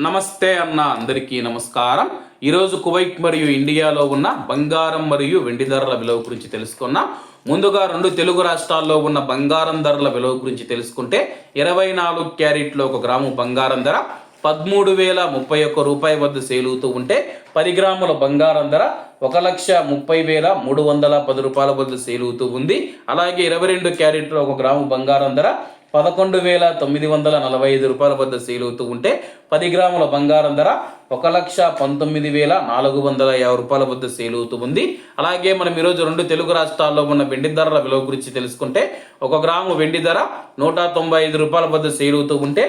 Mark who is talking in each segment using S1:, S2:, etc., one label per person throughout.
S1: నమస్తే అన్న అందరికీ నమస్కారం. ఈరోజు కువైట్ మరియు ఇండియాలో ఉన్న బంగారం మరియు వెండి ధరల విలువ గురించి తెలుసుకున్నాం. ముందుగా రెండు తెలుగు రాష్ట్రాల్లో ఉన్న బంగారం ధరల విలువ గురించి తెలుసుకుంటే ఇరవై నాలుగు క్యారెట్లో ఒక గ్రాము బంగారం ధర పదమూడు వేల ముప్పై ఒక్క రూపాయి వద్ద సేలుతూ ఉంటే పది గ్రాముల బంగారం ధర ఒక లక్ష ముప్పై వేల మూడు వందల పది రూపాయల వద్ద సేలుతూ ఉంది. అలాగే ఇరవై రెండు క్యారెట్లో ఒక గ్రాము బంగారం ధర పదకొండు వేల తొమ్మిది వందల నలభై ఐదు రూపాయల వద్ద సేల్ అవుతూ ఉంటే పది గ్రాముల బంగారం ధర ఒక లక్ష పంతొమ్మిది వేల నాలుగు వందల యాభై రూపాయల వద్ద సేల్ అవుతూ ఉంది. అలాగే మనం ఈరోజు రెండు తెలుగు రాష్ట్రాల్లో ఉన్న వెండి ధరల విలువ గురించి తెలుసుకుంటే ఒక గ్రాము వెండి ధర నూట తొంభై ఐదు రూపాయల వద్ద సేల్ అవుతూ ఉంటే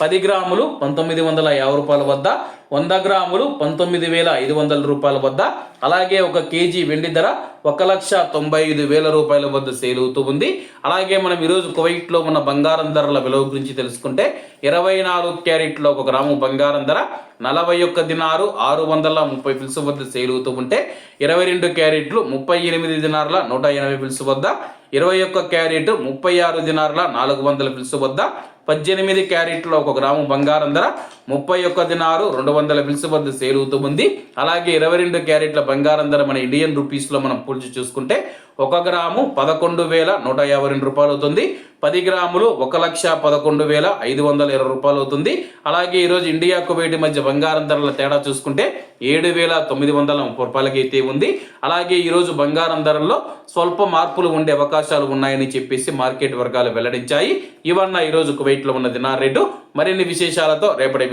S1: పది గ్రాములు పంతొమ్మిది వందల యాభై రూపాయల వద్ద వంద గ్రాములు పంతొమ్మిది వేల ఐదు వందల రూపాయల వద్ద అలాగే ఒక కేజీ వెండి ధర ఒక లక్ష తొంభై ఐదు వేల రూపాయల వద్ద సేల్ అవుతూ ఉంది. అలాగే మనం ఈరోజు కువైట్లో ఉన్న బంగారం ధరల విలువ గురించి తెలుసుకుంటే ఇరవై నాలుగు క్యారెట్లో ఒక గ్రాము బంగారం ధర నలభై ఒక్క దినారు ఆరు వందల ముప్పై పిలుసు వద్ద సేల్ అవుతూ ఉంటే ఇరవై రెండు క్యారెట్లు ముప్పై ఎనిమిది దినారుల నూట ఎనభై పిలుసు వద్ద ఇరవై ఒక్క క్యారెట్ ముప్పై ఆరు దినారుల నాలుగు వందల పిలుసు వద్ద పద్దెనిమిది క్యారెట్లో ఒక గ్రాము బంగారం ధర ముప్పై ఒక్క దినారు రెండు వందల పిలుసు వద్ద సేల్ అవుతూ ఉంది. అలాగే ఇరవై రెండు క్యారెట్ల బంగారం ధర మన ఇండియన్ రూపీస్లో మనం పోల్చి చూసుకుంటే ఒక గ్రాము పదకొండు వేల నూట యాభై రెండు రూపాయలు అవుతుంది పది గ్రాములు ఒక లక్ష పదకొండు వేల ఐదు వందల ఇరవై రూపాయలు అవుతుంది అలాగే ఈరోజు ఇండియా కువైట్ మధ్య బంగారం ధరల తేడా చూసుకుంటే ఏడు వేల తొమ్మిది వందల ముప్పై రూపాయలకి అయితే ఉంది. అలాగే ఈరోజు బంగారం ధరల్లో స్వల్ప మార్పులు ఉండే అవకాశాలు ఉన్నాయని చెప్పేసి మార్కెట్ వర్గాలు వెల్లడించాయి. ఇవన్న ఈరోజు కువైట్లో ఉన్న దినార్ రేటు మరిన్ని విశేషాలతో రేపటి